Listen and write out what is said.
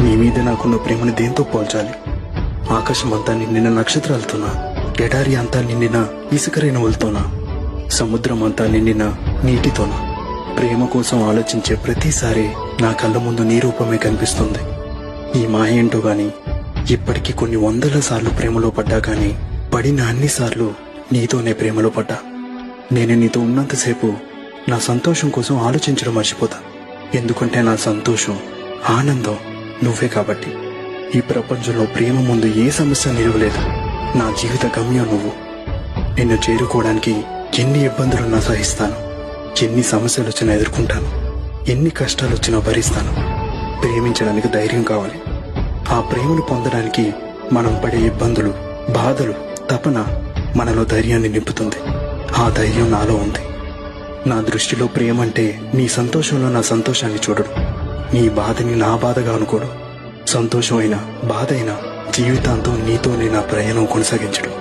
నీ మీద నాకున్న ప్రేమని దేంతో పోల్చాలి? ఆకాశం అంతా నిండిన నక్షత్రాలతోనా? ఎడారి అంతా నిండిన ఇసుక రేణువులతోనా సముద్రం అంతా నిండిన నీటితోనా? ప్రేమ కోసం ఆలోచించే ప్రతిసారి నా కళ్ళ ముందు నీ రూపమే కనిపిస్తుంది. ఈ మాయ ఏంటో గాని ఇప్పటికీ కొన్ని వందల సార్లు ప్రేమలో పడ్డా గాని పడిన అన్ని సార్లు నీతోనే ప్రేమలో పడ్డా. నేను నీతో ఉన్నంతసేపు నా సంతోషం కోసం ఆలోచించడం మర్చిపోతా. ఎందుకంటే నా సంతోషం ఆనందం. నువ్వే కాబట్టి ఈ ప్రపంచంలో ప్రేమ ముందు ఏ సమస్య నిలవలేదు? నా జీవిత గమ్యం నువ్వు. నిన్ను చేరుకోవడానికి ఎన్ని ఇబ్బందులున్నా సహిస్తాను ఎన్ని సమస్యలు వచ్చినా ఎదుర్కొంటాను. ఎన్ని కష్టాలు వచ్చినా భరిస్తాను. ప్రేమించడానికి ధైర్యం కావాలి. ఆ ప్రేమను పొందడానికి మనం పడే ఇబ్బందులు బాధలు తపన మనలో ధైర్యాన్ని నింపుతుంది. ఆ ధైర్యం నాలో ఉంది. నా దృష్టిలో ప్రేమ అంటే నీ సంతోషంలో నా సంతోషాన్ని చూడడం. నీ బాధని నా బాధగా అనుకోవడం సంతోషమైనా బాధ అయినా జీవితాంతం నీతోనే నా ప్రయాణం కొనసాగించడం.